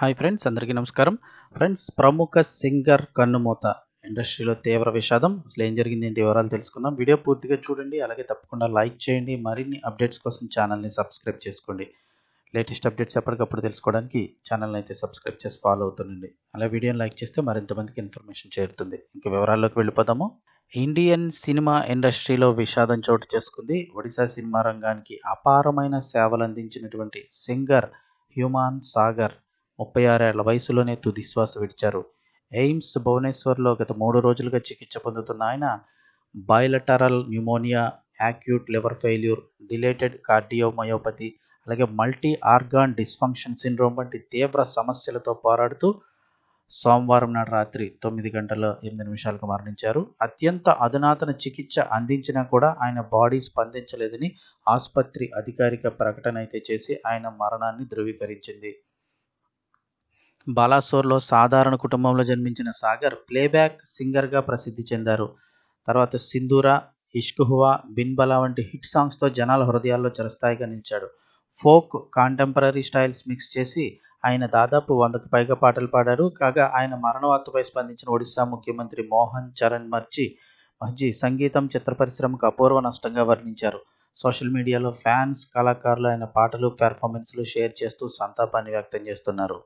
Hi friends అందరికీ నమస్కారం. Friends ప్రముఖ సింగర్ కన్నుమూత ఇండస్ట్రీలో తీవ్ర విషాదం. అసలు ఏం జరిగింది ఏంటి వివరాలు తెలుసుకుందాం. వీడియో పూర్తిగా చూడండి అలాగే తప్పకుండా లైక్ చేయండి. మరిన్ని అప్డేట్స్ కోసం ఛానల్ని సబ్స్క్రైబ్ చేసుకోండి. లేటెస్ట్ అప్డేట్స్ ఎప్పటికప్పుడు తెలుసుకోవడానికి ఛానల్ని అయితే సబ్స్క్రైబ్ చేసి ఫాలో అవుతుండండి. అలా వీడియోని లైక్ చేస్తే మరింత మందికి ఇన్ఫర్మేషన్ చేరుతుంది. ఇంకా వివరాల్లోకి వెళ్ళిపోదాము. ఇండియన్ సినిమా ఇండస్ట్రీలో విషాదం చోటు చేసుకుంది. ఒడిశా సినిమా రంగానికి అపారమైన సేవలు అందించినటువంటి సింగర్ హ్యూమాన్ సాగర్ ముప్పై ఆరేళ్ళ వయసులోనే తుదిశ్వాస విడిచారు. ఎయిమ్స్ భువనేశ్వర్లో గత మూడు రోజులుగా చికిత్స పొందుతున్న ఆయన bilateral pneumonia acute liver failure dilated cardiomyopathy అలాగే మల్టీ ఆర్గాన్ డిస్ఫంక్షన్ సిండ్రోమ్ వంటి తీవ్ర సమస్యలతో పోరాడుతూ సోమవారం నాడు రాత్రి తొమ్మిది గంటల ఎనిమిది నిమిషాలకు మరణించారు. అత్యంత అధునాతన చికిత్స అందించినా కూడా ఆయన బాడీ స్పందించలేదని ఆసుపత్రి అధికారిక ప్రకటన అయితే చేసి ఆయన మరణాన్ని ధృవీకరించింది. బాలాసోర్లో సాధారణ కుటుంబంలో జన్మించిన సాగర్ ప్లేబ్యాక్ సింగర్గా ప్రసిద్ధి చెందారు. తర్వాత సింధూర ఇష్కుహువా బిన్బలా వంటి హిట్ సాంగ్స్తో జనాల హృదయాల్లో చిరస్థాయిగా నిలిచాడు. ఫోక్ కాంటెంపరీ స్టైల్స్ మిక్స్ చేసి ఆయన దాదాపు వందకు పైగా పాటలు పాడారు. కాగా ఆయన మరణవార్తపై స్పందించిన ఒడిశా ముఖ్యమంత్రి మోహన్ చరణ్ మర్చి మహ్జీ సంగీతం చిత్ర పరిశ్రమకు అపూర్వ నష్టంగా వర్ణించారు. సోషల్ మీడియాలో ఫ్యాన్స్ కళాకారులు ఆయన పాటలు పెర్ఫార్మెన్స్లు షేర్ చేస్తూ సంతాపాన్ని వ్యక్తం చేస్తున్నారు.